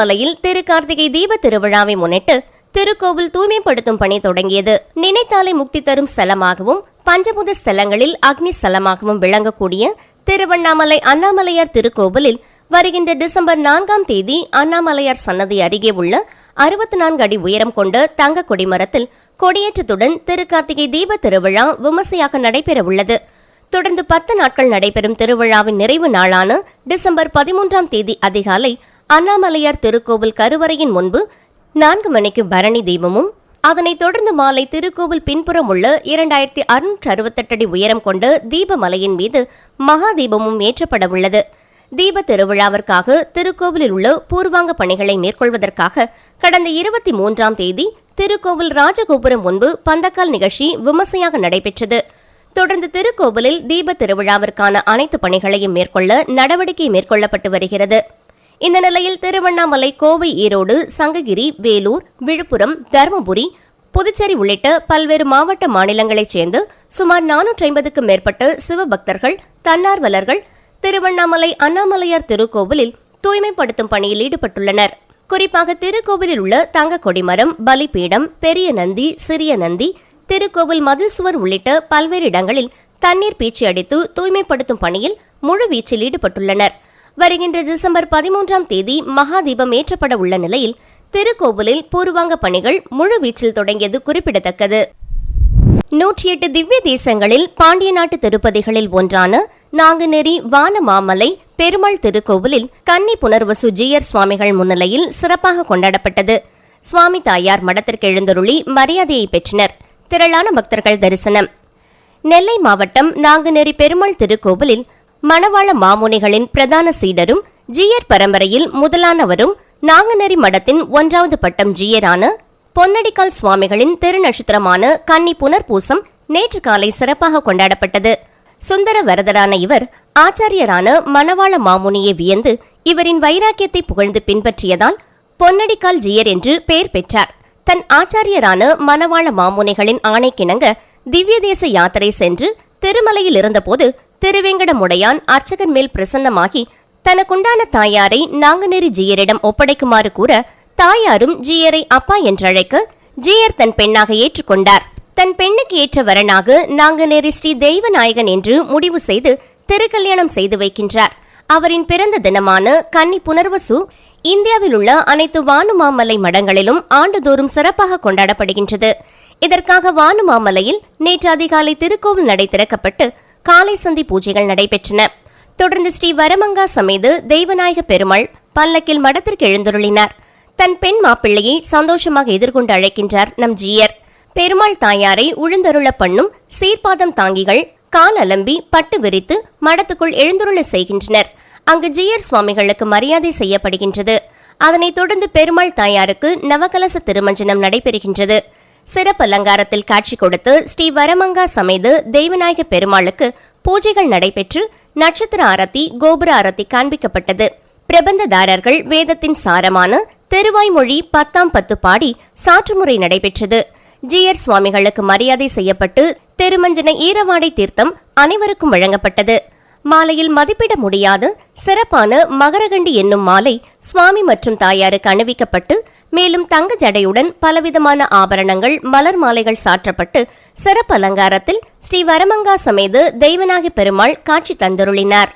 திருவண்ணாமலையில் திரு கார்த்திகை தீப திருவிழாவை முன்னிட்டு திருக்கோவில் தூய்மைப்படுத்தும் பணி தொடங்கியது. நினைத்தாலே முக்தி தரும் ஸ்தலமாகவும் பஞ்சபூத ஸ்தலங்களில் அக்னி ஸ்தலமாகவும் விளங்கக்கூடிய திருவண்ணாமலை அண்ணாமலையார் திருக்கோவிலில் வருகின்ற டிசம்பர் நான்காம் தேதி அண்ணாமலையார் சன்னதி அருகே உள்ள அறுபத்தி நான்கு அடி உயரம் கொண்ட தங்க கொடிமரத்தில் கொடியேற்றத்துடன் திரு கார்த்திகை தீப திருவிழா விமர்சையாக நடைபெற உள்ளது தொடர்ந்து பத்து நாட்கள் நடைபெறும் திருவிழாவின் நிறைவு நாளான டிசம்பர் பதிமூன்றாம் தேதி அதிகாலை அண்ணாமலையார் திருக்கோவில் கருவறையின் முன்பு நான்கு மணிக்கு பரணி தீபமும் அதனைத் தொடர்ந்து மாலை திருக்கோவில் பின்புறம் உள்ள இரண்டாயிரத்தி அறுநூற்று அறுபத்தெட்டு அடி உயரம் கொண்ட தீபமலையின் மீது மகா தீபமும் ஏற்றப்பட உள்ளது. தீப திருவிழாவிற்காக திருக்கோவிலில் உள்ள பூர்வாங்க பணிகளை மேற்கொள்வதற்காக கடந்த இருபத்தி மூன்றாம் தேதி திருக்கோவில் ராஜகோபுரம் முன்பு பந்தக்கால் நிகழ்ச்சி விமர்சையாக நடைபெற்றது. தொடர்ந்து திருக்கோவிலில் தீப திருவிழாவிற்கான அனைத்து பணிகளையும் மேற்கொள்ள நடவடிக்கை மேற்கொள்ளப்பட்டு வருகிறது. இந்த நிலையில் திருவண்ணாமலை கோவை ஈரோடு சங்ககிரி வேலூர் விழுப்புரம் தருமபுரி புதுச்சேரி உள்ளிட்ட பல்வேறு மாவட்ட மாநிலங்களைச் சேர்ந்து சுமார் நானூற்றி ஐம்பதுக்கும் மேற்பட்ட சிவபக்தர்கள் தன்னார்வலர்கள் திருவண்ணாமலை அண்ணாமலையார் திருக்கோவிலில் தூய்மைப்படுத்தும் பணியில் ஈடுபட்டுள்ளனர். குறிப்பாக திருக்கோவிலில் உள்ள தங்க கொடிமரம் பலிபீடம் பெரிய நந்தி சிறிய நந்தி திருக்கோவில் மதில் சுவர் உள்ளிட்ட பல்வேறு இடங்களில் தண்ணீர் பீச்சி அடித்து தூய்மைப்படுத்தும் பணியில் முழு வீச்சில் ஈடுபட்டுள்ளனர். வருகின்ற டிசம்பர் பதிமூன்றாம் தேதி மகா தீபம் ஏற்றப்பட உள்ள நிலையில் திருக்கோவிலில் பூர்வாங்க பணிகள் முழுவீச்சில் தொடங்கியது குறிப்பிடத்தக்கது. நூற்றி எட்டு திவ்ய தேசங்களில் பாண்டிய நாட்டு திருப்பதிகளில் ஒன்றான நாங்குநெறி வானமாமலை பெருமாள் திருக்கோவிலில் கன்னி புனர்வசு ஜீயர் சுவாமிகள் முன்னிலையில் சிறப்பாக கொண்டாடப்பட்டது. சுவாமி தாயார் மடத்திற்கு எழுந்தருளி மரியாதையை பெற்றனர். திரளான பக்தர்கள் தரிசனம். நெல்லை மாவட்டம் நாங்குநெறி பெருமாள் திருக்கோவிலில் மணவாள மாமுனிகளின் பிரதான சீடரும் ஜீயர் பரம்பரையில் முதலானவரும் நாங்குநெறி மடத்தின் ஒன்றாவது பட்டம் ஜீயரான பொன்னடிக்கால் சுவாமிகளின் திருநட்சத்திரமான கன்னி புனர்பூசம் நேற்று காலை சிறப்பாக கொண்டாடப்பட்டது. சுந்தர வரதரான இவர் ஆச்சாரியரான மணவாள மாமுனியை வியந்து இவரின் வைராக்கியத்தை புகழ்ந்து பின்பற்றியதால் பொன்னடிக்கால் ஜீயர் என்று பெயர் பெற்றார். தன் ஆச்சாரியரான மணவாள மாமுனிகளின் ஆணைக்கிணங்க திவ்ய தேச யாத்திரை சென்று திருமலையில் இருந்தபோது திருவேங்கடமுடையான் அர்ச்சகர் மேல் பிரசன்னமாகி தனக்குண்டான தாயாரை நாங்குநேரி ஜீயரிடம் ஒப்படைக்குமாறு கூற தாயாரும் ஜீயரை அப்பா என்றழைக்க ஜீயர் தன் பெண்ணாக ஏற்றுக்கொண்டார். தன் பெண்ணுக்கு ஏற்ற வரனாக நாங்குநேரி ஸ்ரீ தெய்வநாயகன் என்று முடிவு செய்து திருக்கல்யாணம் செய்து வைக்கின்றார். அவரின் பிறந்த தினமான கன்னி புனர்வசு இந்தியாவில் உள்ள அனைத்து வானுமாமலை மடங்களிலும் ஆண்டுதோறும் சிறப்பாக கொண்டாடப்படுகின்றது. இதற்காக வானுமாமலையில் நேற்று அதிகாலை திருக்கோவில் நடை திறக்கப்பட்டு காலை சந்தி பூஜைகள் நடைபெற்றன. தொடர்ந்து ஸ்ரீ வரமங்கா சமேது தெய்வநாயக பெருமாள் பல்லக்கில் மடத்திற்கு எழுந்துருளினார். தன் பெண் மாப்பிள்ளையை சந்தோஷமாக எதிர்கொண்டு அழைக்கின்றார் நம் ஜீயர். பெருமாள் தாயாரை உழுந்தருள பண்ணும் சீர்பாதம் தாங்கிகள் கால் அலம்பி பட்டு விரித்து மடத்துக்குள் எழுந்துருள செய்கின்றனர். அங்கு ஜீயர் சுவாமிகளுக்கு மரியாதை செய்யப்படுகின்றது. அதனைத் தொடர்ந்து பெருமாள் தாயாருக்கு நவகலச திருமஞ்சனம் நடைபெறுகின்றது. சிறப்பு அலங்காரத்தில் காட்சி கொடுத்து ஸ்ரீ வரமங்கா சமேது தெய்வநாயக பெருமாளுக்கு பூஜைகள் நடைபெற்று நட்சத்திர ஆரத்தி கோபுர ஆரத்தி காண்பிக்கப்பட்டது. பிரபந்ததாரர்கள் வேதத்தின் சாரமான திருவாய்மொழி பத்தாம் பத்து பாடி சாற்றுமுறை நடைபெற்றது. ஜியர் சுவாமிகளுக்கு மரியாதை செய்யப்பட்டு திருமஞ்சன ஈரவாடை தீர்த்தம் அனைவருக்கும் வழங்கப்பட்டது. மாலையில் மதிப்பிட முடியாத. சிறப்பான மகரகண்டி என்னும் மாலை சுவாமி மற்றும் தாயாருக்கு அணிவிக்கப்பட்டு மேலும் தங்க ஜடையுடன் பலவிதமான ஆபரணங்கள் மலர் மாலைகள் சாற்றப்பட்டு சிறப்பு அலங்காரத்தில் ஸ்ரீ வரமங்கா சமேது தெய்வநாகி பெருமாள் காட்சி தந்தருளினார்.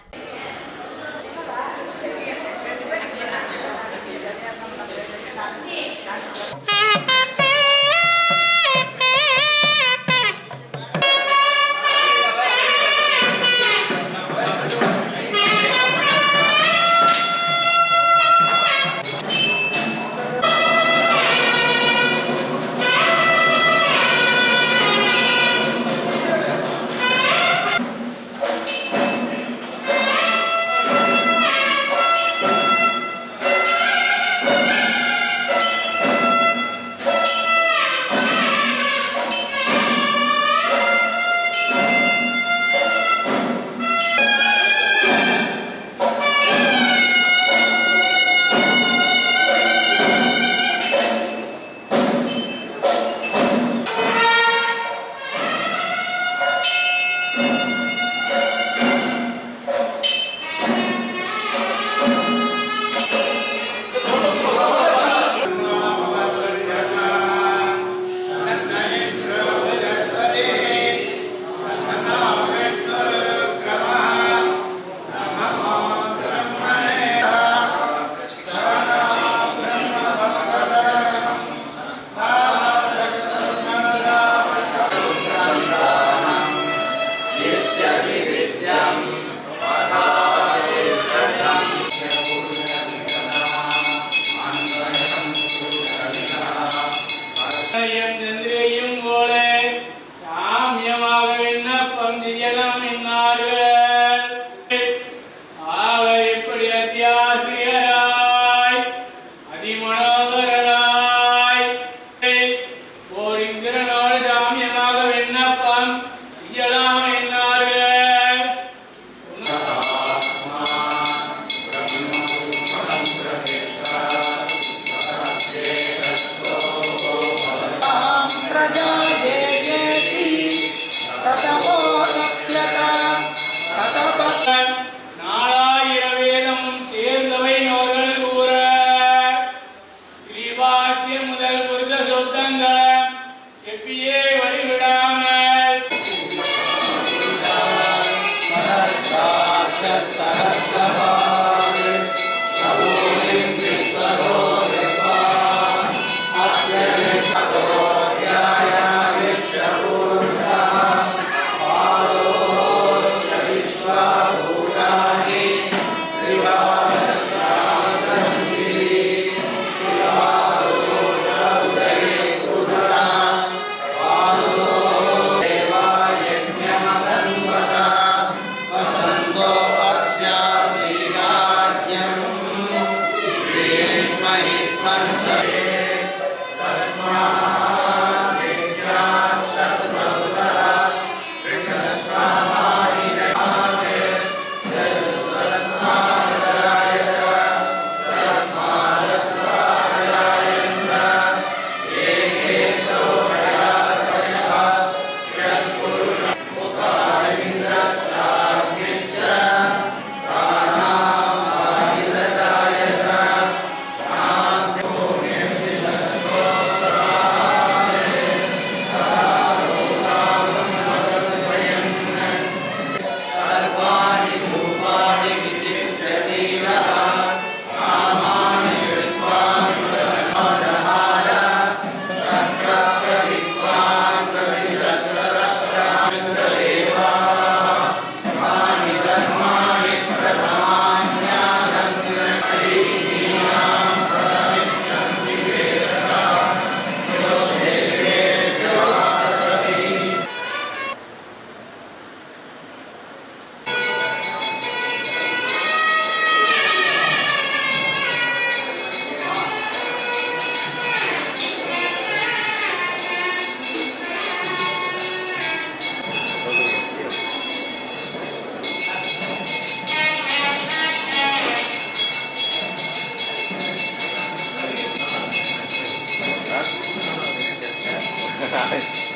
¿sabes?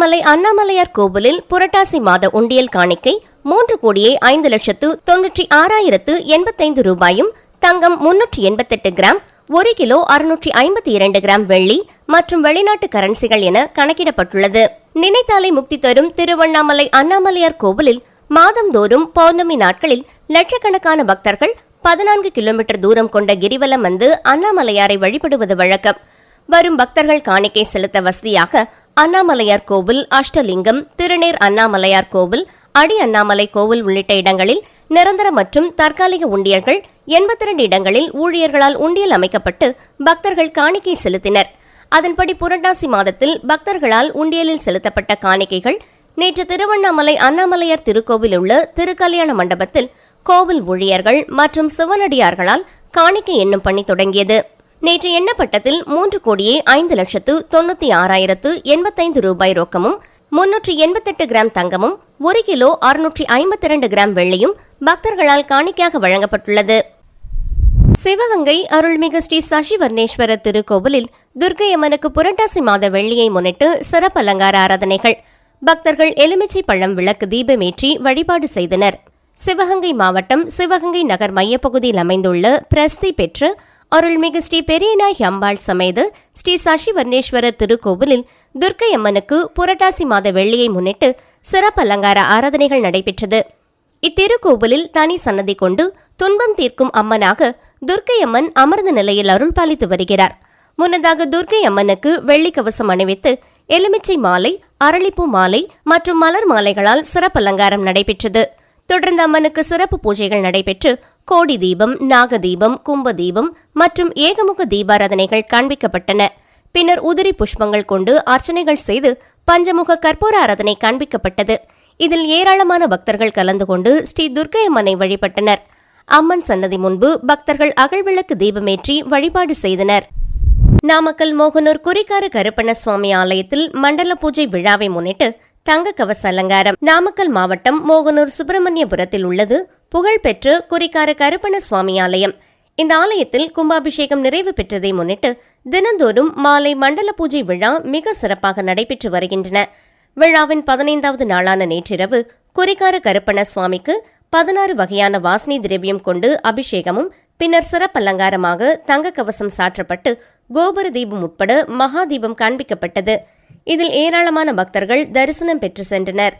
திருவண்ணாமலை அண்ணாமலையார் கோவிலில் புரட்டாசி மாத உண்டியல் காணிக்கை மூன்று கோடியே ஐந்து லட்சத்து தொன்னூற்றி ஆறாயிரத்து எண்பத்தைந்து ரூபாயும் தங்கம் முன்னூற்றி எண்பத்தெட்டு கிராம் ஒரு கிலோ அறுநூற்றி ஐம்பத்தி இரண்டு கிராம் வெள்ளி மற்றும் வெளிநாட்டு கரன்சிகள் என கணக்கிடப்பட்டுள்ளது. நினைத்தாலை முக்தி தரும் திருவண்ணாமலை அண்ணாமலையார் கோவிலில் மாதந்தோறும் பௌர்ணமி நாட்களில் லட்சக்கணக்கான பக்தர்கள் பதினான்கு கிலோமீட்டர் தூரம் கொண்ட கிரிவலம் வந்து அண்ணாமலையாரை வழிபடுவது வழக்கம். வரும் பக்தர்கள் காணிக்கை செலுத்த வசதியாக அண்ணாமலையார் கோவில் அஷ்டலிங்கம் திருநீர் அண்ணாமலையார் கோவில் அடி அண்ணாமலை கோவில் உள்ளிட்ட இடங்களில் நிரந்தர மற்றும் தற்காலிக உண்டியல்கள் எண்பத்தி இரண்டு இடங்களில் ஊழியர்களால் உண்டியல் அமைக்கப்பட்டு பக்தர்கள் காணிக்கை செலுத்தினர். அதன்படி புரட்டாசி மாதத்தில் பக்தர்களால் உண்டியலில் செலுத்தப்பட்ட காணிக்கைகள் நேற்று திருவண்ணாமலை அண்ணாமலையார் திருக்கோவில் உள்ள திருக்கல்யாண மண்டபத்தில் கோவில் ஊழியர்கள் மற்றும் சிவனடியார்களால் காணிக்கை எண்ணும் பணி தொடங்கியது. நேற்று எண்ணப்பட்டத்தில் மூன்று கோடியே ஐந்து லட்சத்து தொண்ணூத்தி ஆறாயிரத்து எண்பத்தைந்து ரூபாய் ரொக்கமும் முன்னூற்றி எண்பத்தெட்டு கிராம் தங்கமும் ஒரு கிலோ அறுநூற்றி ஐம்பத்தி இரண்டு கிராம் வெள்ளியும் பக்தர்களால் காணிக்கையாக வழங்கப்பட்டுள்ளது. சிவகங்கை அருள்மிகு ஸ்ரீ சசிவர்ணேஸ்வரர் திருக்கோவிலில் துர்க்கை அம்மனுக்கு புரட்டாசி மாத வெள்ளியை முன்னிட்டு சிறப்பு அலங்கார ஆராதனைகள். பக்தர்கள் எலுமிச்சை பழம் விளக்கு தீபமேற்றி வழிபாடு செய்தனர். சிவகங்கை மாவட்டம் சிவகங்கை நகர் மையப்பகுதியில் அமைந்துள்ள பிரசித்தி பெற்ற அருள்மிகு ஸ்ரீ பெரியநாய் அம்பாள் சமேத ஸ்ரீ சசிவர்ணேஸ்வரர் திருக்கோவிலில் துர்க்கை அம்மனுக்கு புரட்டாசி மாத வெள்ளியை முன்னிட்டு சிறப்பு அலங்கார ஆராதனைகள் நடைபெற்றது. இத்திருக்கோவிலில் தனி சன்னதி கொண்டு துன்பம் தீர்க்கும் அம்மனாக துர்க்கை அம்மன் அமர்ந்த நிலையில் அருள் பாலித்து வருகிறார். முன்னதாக துர்க்கை அம்மனுக்கு வெள்ளி கவசம் அணிவித்து எலுமிச்சை மாலை அரளிப்பூ மாலை மற்றும் மலர் மாலைகளால் சிறப்பு அலங்காரம் நடைபெற்றது. தொடர்ந்து அம்மனுக்கு சிறப்பு பூஜைகள் நடைபெற்று கோடி தீபம் நாகதீபம் கும்பதீபம் கும்ப தீபம் மற்றும் ஏகமுக தீபாராதனைகள் காண்பிக்கப்பட்டன. பின்னர் உதிரி புஷ்பங்கள் கொண்டு அர்ச்சனைகள் செய்து பஞ்சமுக கற்பூர ஆராதனை காண்பிக்கப்பட்டது. இதில் ஏராளமான பக்தர்கள் கலந்து கொண்டு ஸ்ரீ துர்க்கை அம்மனை வழிபட்டனர். அம்மன் சன்னதி முன்பு பக்தர்கள் அகழ்விளக்கு தீபமேற்றி வழிபாடு செய்தனர். நாமக்கல் மோகனூர் குறிக்கார கருப்பண்ண சுவாமி ஆலயத்தில் மண்டல பூஜை விழாவை முன்னிட்டு தங்க கவச அலங்காரம். நாமக்கல் மாவட்டம் மோகனூர் சுப்பிரமணியபுரத்தில் உள்ளது. புகழ்பெற்ற குறிக்கார கருப்பண சுவாமி ஆலயம் இந்த ஆலயத்தில் கும்பாபிஷேகம் நிறைவு பெற்றதை முன்னிட்டு தினந்தோறும் மாலை மண்டல பூஜை விழா மிக சிறப்பாக நடைபெற்று வருகின்றன. விழாவின் பதினைந்தாவது நாளான நேற்றிரவு குறிக்கார கருப்பண சுவாமிக்கு பதினாறு வகையான வாசனை திரவியம் கொண்டு அபிஷேகமும் பின்னர் சிறப்பலங்காரமாக தங்க கவசம் சாற்றப்பட்டு கோபுர தீபம் உட்பட மகாதீபம் காண்பிக்கப்பட்டது. இதில் ஏராளமான பக்தர்கள் தரிசனம் பெற்று சென்றனர்.